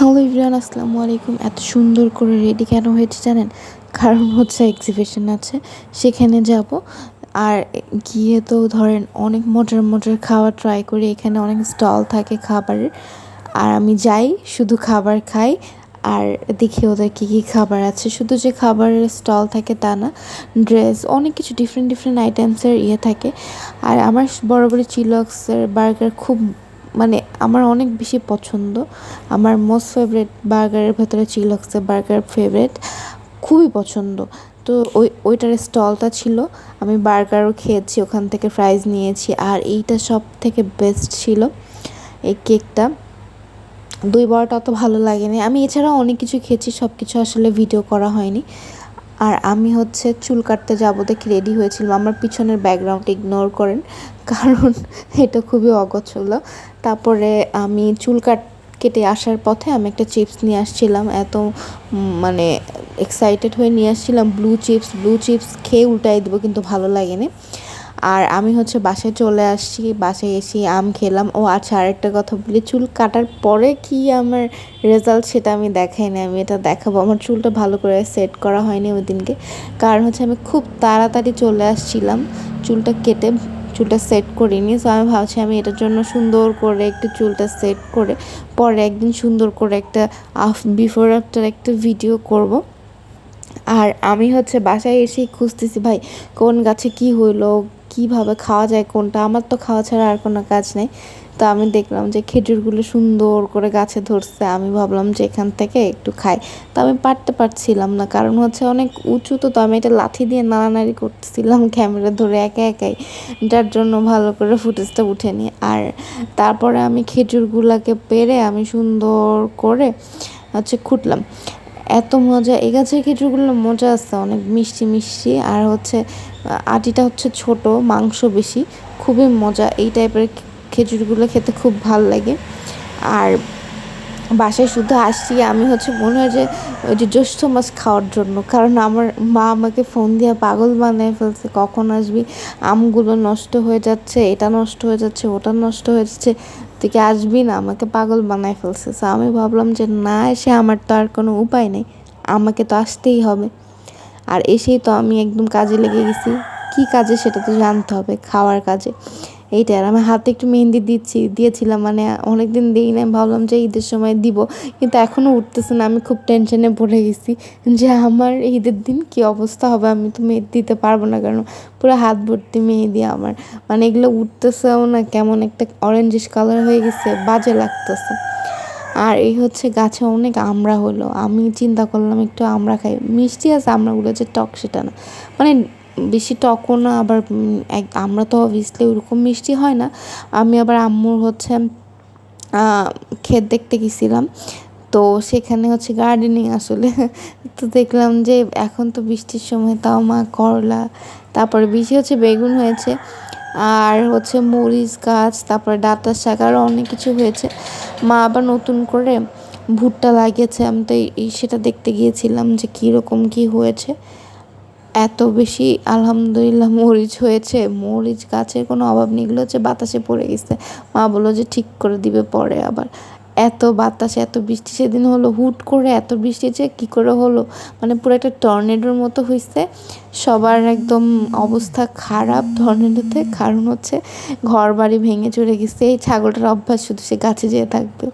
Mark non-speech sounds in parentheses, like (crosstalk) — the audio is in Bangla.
হ্যালো ইভরিয়ান আসসালামু আলাইকুম। এত সুন্দর করে রেডি কেন হয়েছে জানেন? কারণ হচ্ছে এক্সিবিশন আছে, সেখানে যাব। আর গিয়ে তো ধরেন অনেক মজার মজার খাবার ট্রাই করি, এখানে অনেক স্টল থাকে খাবারের। আর আমি যাই, শুধু খাবার খাই, আর দেখি ওদের কী কী খাবার আছে। শুধু যে খাবারের স্টল থাকে তা না ড্রেস অনেক কিছু ডিফারেন্ট ডিফারেন্ট আইটেমসের ইয়ে থাকে। আর আমার বরাবরই চিলক্সের বার্গার খুব মানে আমার অনেক বেশি পছন্দ। আমার মোস্ট ফেভারেট বার্গারের ভেতরে চিলক্সের বার্গার ফেভারেট খুবই পছন্দ। তো ওই, ওইটার স্টলটা ছিল, আমি বার্গারও খেয়েছি, ওখান থেকে ফ্রাইজ নিয়েছি, আর এইটা সব থেকে বেস্ট ছিল এই কেকটা। দুই বড়টা অত ভালো লাগেনি। আমি এছাড়াও অনেক কিছু খেয়েছি সব কিছু আসলে ভিডিও করা হয়নি। আর আমি হচ্ছে চুল কাটতে যাব দেখে রেডি হয়েছিলাম। আমার পিছনের ব্যাকগ্রাউন্ড ইগনোর করেন, কারণ (laughs) এটা খুবই অগছল। তারপরে আমি চুল কাট, কেটে আসার পথে আমি একটা চিপস নিয়ে আসছিলাম, এত মানে এক্সাইটেড হয়ে নিয়ে আসছিলাম। ব্লু চিপস ব্লু চিপস খেয়ে উল্টাই দেবো, কিন্তু ভালো লাগেনি। আর আমি হচ্ছে বাসায় চলে আসছি, বাসায় এসে আম খেলাম। ও আচ্ছা আরেকটা কথা বলি, চুল কাটার পরে কি আমার রেজাল্ট সেটা আমি দেখাই না আমি এটা দেখাবো। আমার চুলটা ভালো করে সেট করা হয়নি ওই দিনকে। কারণ হচ্ছে আমি খুব তাড়াতাড়ি চলে আসছিলাম, চুলটা কেটে চুলটা সেট করিনি। সো আমি ভাবছি আমি এটার জন্য সুন্দর করে একটু চুলটা সেট করে পরে একদিন সুন্দর করে একটা আফ বিফোর আফটার একটা ভিডিও করব। আর আমি হচ্ছে বাসায় এসেই খুঁজতেছি, ভাই, কোন গাছে কি হইল? কীভাবে খাওয়া যায়, কোনটা? আমার তো খাওয়া ছাড়া আর কোনো কাজ নেই। তো আমি দেখলাম যে খেজুরগুলো সুন্দর করে গাছে ধরছে। আমি ভাবলাম যে এখান থেকে একটু খাই। তো আমি পারতে পারছিলাম না। কারণ হচ্ছে অনেক উঁচু তো তো আমি এটা লাথি দিয়ে নাড়ানাড়ি করতেছিলাম (laughs) ক্যামেরা ধরে একা একাই। যার জন্য ভালো করে ফুটেজটা উঠে নিই আর তারপরে আমি খেজুরগুলাকে পেরে আমি সুন্দর করে হচ্ছে খুঁটলাম। এত মজা। এই গাছের খেজুরগুলো মজা আছে, অনেক মিষ্টি মিষ্টি। আর হচ্ছে আটিটা হচ্ছে ছোট, মাংস বেশি। খুবই মজা। এই টাইপের খেজুরগুলো খেতে খুব ভালো লাগে। আর বাসায় শুধু আসছি, আমি হচ্ছে মনে হয় যে, ওই যে জ্যৈষ্ঠ মাছ খাওয়ার জন্য। কারণ আমার মা আমাকে ফোন দিয়ে পাগল বানিয়ে ফেলছে, কখন আসবি? আমগুলো নষ্ট হয়ে যাচ্ছে, এটা নষ্ট হয়ে যাচ্ছে, ওটা নষ্ট হয়ে যাচ্ছে। তুই কি আসবি না, আমাকে পাগল বানায় ফেলছে। তো আমি ভাবলাম যে না, এসে আমার তো আর কোনো উপায় নেই। আমাকে তো আসতেই হবে। আর এসেই তো আমি একদম কাজে লেগে গেছি। কি কাজে সেটা তো জানতে হবে, খাওয়ার কাজে। এইটাই, আর আমি হাতে একটু মেহেন্দি দিচ্ছি, দিয়েছিলাম মানে অনেক দিন দিই না ভাবলাম যে ঈদের সময় দিব, কিন্তু এখনও উঠতেছে না, আমি খুব টেনশনে পড়ে গেছি যে আমার ঈদের দিন কি অবস্থা হবে, আমি তো মেহেদি দিতে পারব না, কারণ পুরো হাত ভর্তি মেহেদি আমার। মানে এগুলো উঠতেছেও না, কেমন একটা অরেঞ্জিস কালার হয়ে গেছে, বাজে লাগতেছে। আর এই হচ্ছে গাছে অনেক আমড়া হলো, আমি চিন্তা করলাম একটু আমড়া খাই, মিষ্টি আছে আমড়াগুলো যে টক সেটা না। মানে বেশি টকও না, আবার আমরা তো অবভিয়াসলি ওরকম মিষ্টি হয় না। আমি আবার আম্মুর হচ্ছে ক্ষেত দেখতে গেছিলাম। তো সেখানে হচ্ছে গার্ডেনিং আসলে। (laughs) তো দেখলাম যে এখন তো বৃষ্টির সময়, তাও মা করলা, তারপরে বেশি হচ্ছে বেগুন হয়েছে, আর হচ্ছে মরিচ গাছ, তারপরে ডাটা শাক আরও অনেক কিছু হয়েছে। মা আবার নতুন করে ভুট্টা লাগিয়েছে, আমি তো এই সেটা দেখতে গিয়েছিলাম যে কীরকম কী হয়েছে। এত বেশি আলহামদুলিল্লাহ মরিচ হয়েছে। মরিচ গাছের কোনো অভাব নেই। এগুলো হচ্ছে বাতাসে পড়ে গেছে। মা বলল যে ঠিক করে দিবে পরে আবার। এত বাতাসে, এত বৃষ্টি। সেদিন হলো হুট করে এত বৃষ্টি যে কী করে হলো? মানে পুরো একটা টর্নেডোর মতো হয়েছে সবার একদম অবস্থা খারাপ টর্নেডোতে। কারণ হচ্ছে ঘর বাড়ি ভেঙে চড়ে গেছে। এই ছাগলটার অভ্যাস শুধু সে গাছে যেয়ে থাকবে।